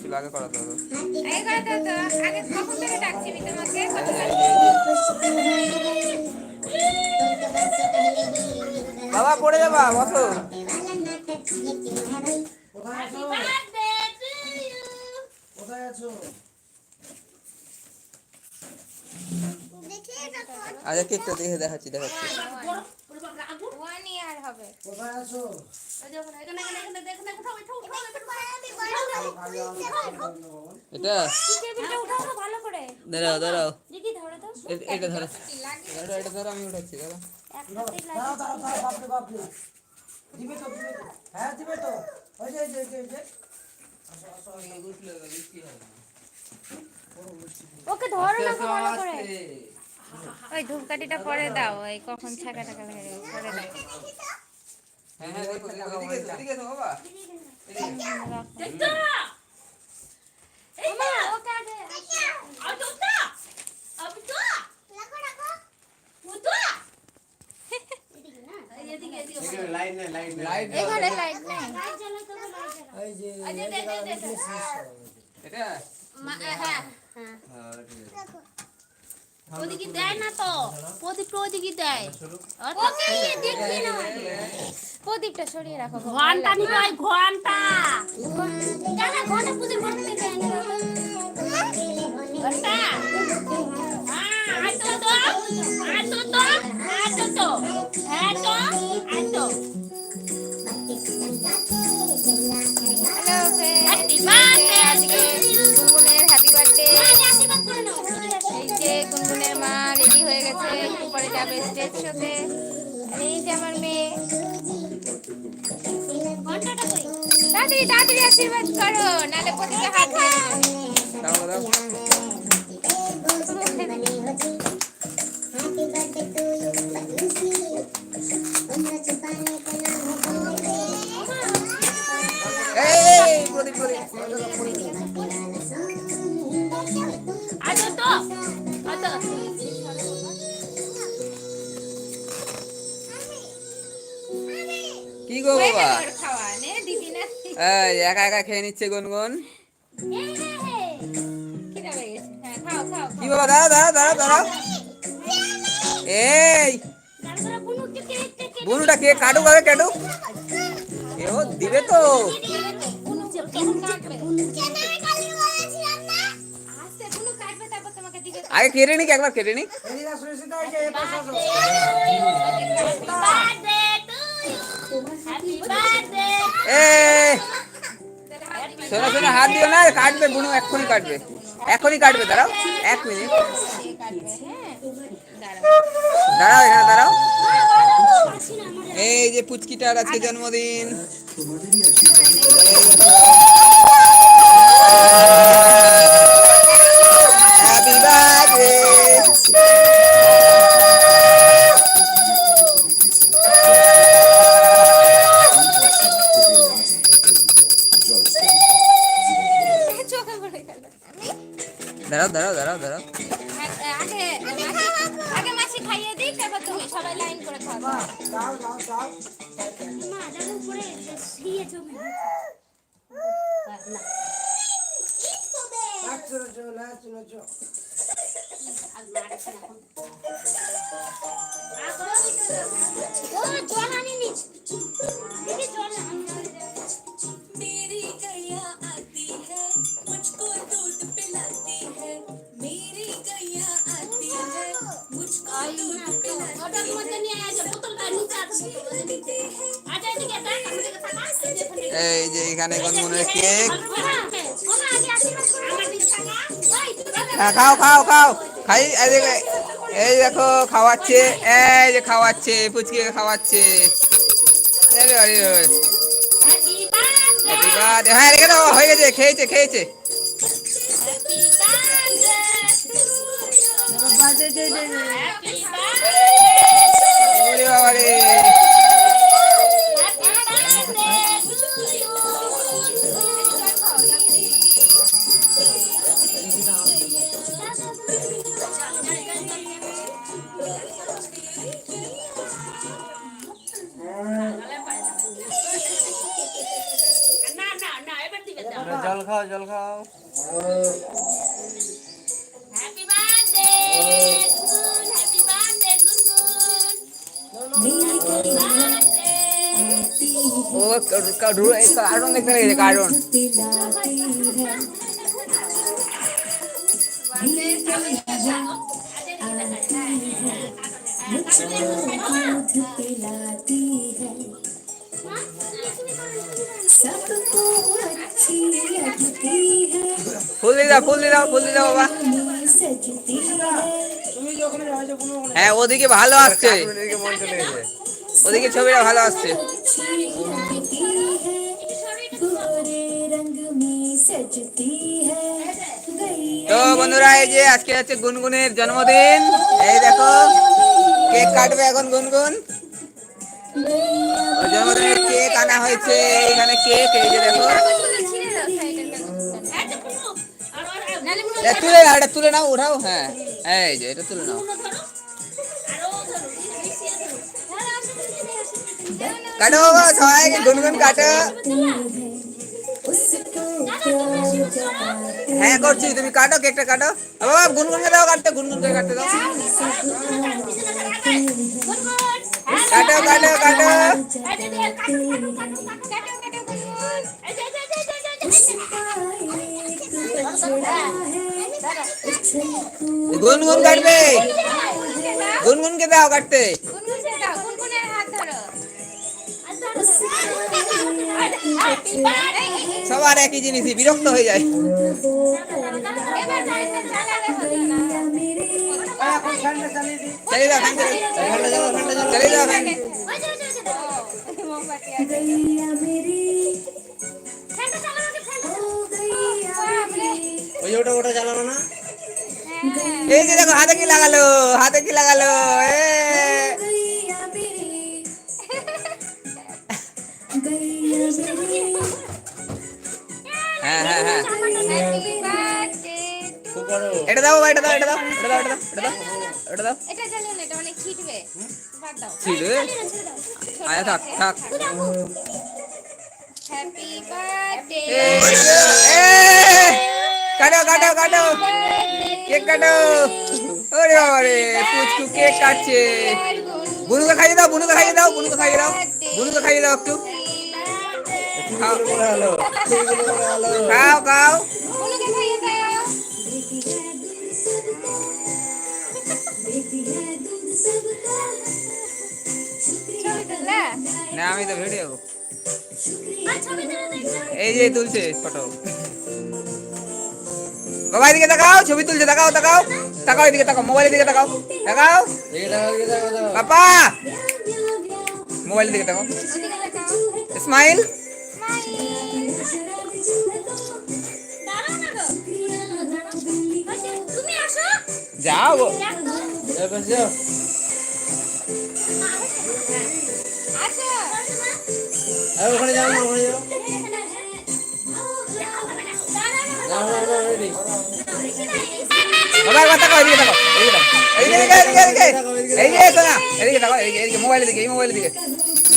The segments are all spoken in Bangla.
ছিল আগে করাতে হতো আগে করাতে হতো আগে কখন থেকে তোমাকে বাবা, পড়ে যাবা, বসো। কোথায় আছো? আচ্ছা কেকটা দেখে দেখাচ্ছি দেখাচ্ছি। ওয়ান ইয়ার হবে। কোথায় আছো এটা? দাঁড়াও দাঁড়াও। ধরো এটা ধরো। এটা এটা ধরো আমি উঠাচ্ছি দাঁড়াও। এই এই এই ওকে ধরো না তো ভালো করে। ওই ধূপকাঠিটা পরে দাও ওই কখন ছাকা টাকা লেগে পরে দাও। হ্যাঁ হ্যাঁ দেখো এদিকে ওকে আগে। লাইট এখানে লাইট নেই। এই এই এই যে এটা? ওদিকে দেয় না তো? প্রদীপটা ওদিকে দেয়। না। প্রদীপটা সরিয়ে রাখো। ঘণ্টা নিবে ঘণ্টা। ঘণ্টা এনে দাও। ঘণ্টা? হ্যাঁ তো আইতো তো আইতো তো হ্যাঁ তো আইতো হ্যালো যাবে স্টেজ শোতে এই যে আমার মেয়ে। তাড়াতাড়ি তাড়াতাড়ি আশীর্বাদ করো নাহলে প্রতিটা হাত কি গো বাবা? এই একা একা খেয়ে নিচ্ছে গুনগুন। হ্যাঁ খাও খাও কি বাবা দাঁড়াও দাঁড়াও দাঁড়াও দাঁড়াও। এই। বুনুটা কে? কাটুক আগে কাটুক। ও দিবে তো। আস্তে কোনো কাটবে তারপর তোমাকে দিবে। আগে কেটে নিক একবার কেটে নিক। এ শোনো শোনো হাত দিও না, কাটবে, বুনু, এক্ষুনি কাটবে। এখনই কাটবে, দাঁড়াও, এক মিনিট। দাঁড়াও, এখানে দাঁড়াও। এই যে পুচকিটার আজকে জন্মদিন। নাচো নাচো নাচো নাচো मेरी गैया आती है मुझको दूध पिलाती है मेरी गैया आती है मुझको दूध पिलाती এই যে এখানে গুনগুনের কেক হ্যাঁ খাও খাও খাও। খাই এই দেখো খাওয়াচ্ছে এই যে খাওয়াচ্ছে পুচকিকে খাওয়াচ্ছে. হ্যাঁ রেখে দাও হয়ে গেছে খেয়েছে খেয়েছে। বাবা রে দিয়ে দাও ফুল দিয়ে দাও ফুল দিয়ে দাও বাবা सजती है তুমি যখন হয়েছে কোনো ওখানে হ্যাঁ ওদিকে ভালো আসছে ওদিকে ছবিটা ভালো আসছে তো বন্ধুরা, এই যে আজকে হচ্ছে গুনগুনের জন্মদিন। এই দেখো, কেক কাটবে এখন গুনগুন। জন্মদিনের কেক আনা হয়েছে, এখানে কেক, এই যে দেখো। তুলে নাও এটা তুলে নাও, উঠাও হ্যাঁ। এই যে, এটা তুলে নাও। কাটো সবাই গুনগুন কাটো। হ্যাঁ করছি তুমি কাটো কেকটা কাটো। আ বাবা গুনগুনকে দাও কাটতে গুনগুনকে কাটতে দাও। কাটো কাটো কাটো। গুনগুন কাটবে। গুনগুনকে দাও কাটতে। গুনগুনকে দাও, গুনগুনের হাত ধরো। সবার একই জিনিসই, বিরক্ত হয়ে যায়। চলে যাও চলে ওই ওটা ওটা চালানো না? এই যে দেখো, হাতে কি লাগালো, হাতে কি লাগালো, এ। গইয়া এটা দাও এটা দাও এটা দাও এটা দাও এটা দাও এটা দাও এটা না, এটা অনেক ছিটবে। বাদ দাও। ছিড়ে আচ্ছা থাক থাক এ, এ, কাটো কাটো কাটো কেক কাটো ওরে বাবা রে পুচকু কেক কাটছে বুনুকে খাইয়ে দাও বুনুকে খাইয়ে দাও বুনুকে খাইয়ে দাও বুনুকে খাইয়ে দাও একটু খাও খাও না আমি তো ভিডিও এই যে তুলছে ফটো বাবা এদিকে তাকাও ছবি তুলছে তাকাও তাকাও। তাকাও এদিকে তাকাও মোবাইলের দিকে তাকাও। তাকাও। পাপা মোবাইলের দিকে তাকাও। স্মাইল তুমি আসো যাও। গো। আসো। ওখানে যাও না ওখানে যাও। বাবা এদিকে এদিকে এদিকে এদিকে এদিকে এদিকে এদিকে মোবাইলের দিকে এই মোবাইলের দিকে।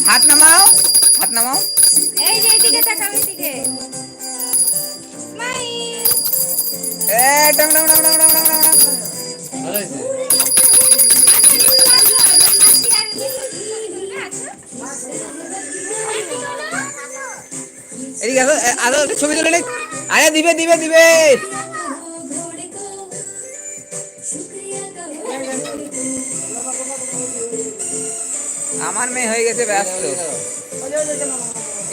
হাত নামাও হাত নামাও। এই যে এদিকে তাকাও এদিকে এ ডং ডং ডং ডং ডং। এদিকে ছবি তুলে নিক। দিবে দিবে দিবে। আমার মেয়ে হয়ে গেছে ব্যস্ত।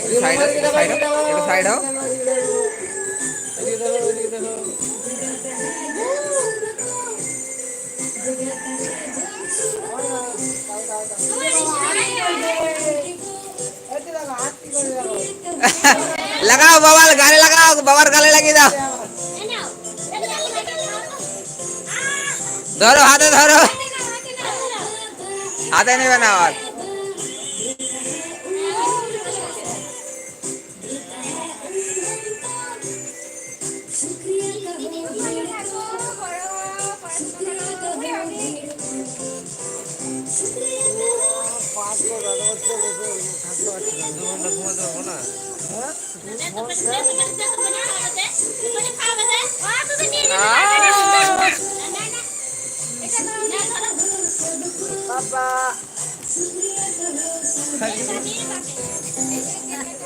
একটু সাইড হও। লাগাও বাবার গালে লাগাও বাবার গালে লাগিয়ে দাও ধরো হাতে ধরো হাতে নেবে না আবার বাবা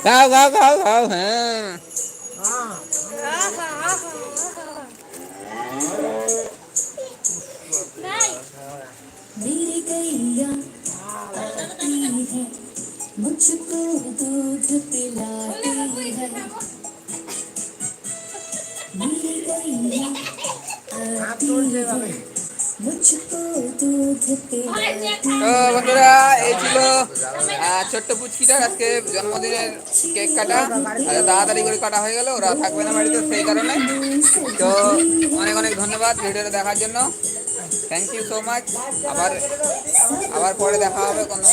খাও খাও খাও খাও হ্যাঁ হ্যাঁ मेरी गैया आती है मुझको दूध তো বন্ধুরা, এই ছিল ছোট্ট পুচকিটা আজকে জন্মদিনের কেক কাটা। তাড়াতাড়ি করে কাটা হয়ে গেল, ওরা থাকবে না বাড়িতে সেই কারণে। তো অনেক অনেক ধন্যবাদ ভিডিওটা দেখার জন্য। থ্যাংক ইউ সো মাচ আবার আবার পরে দেখা হবে কোনো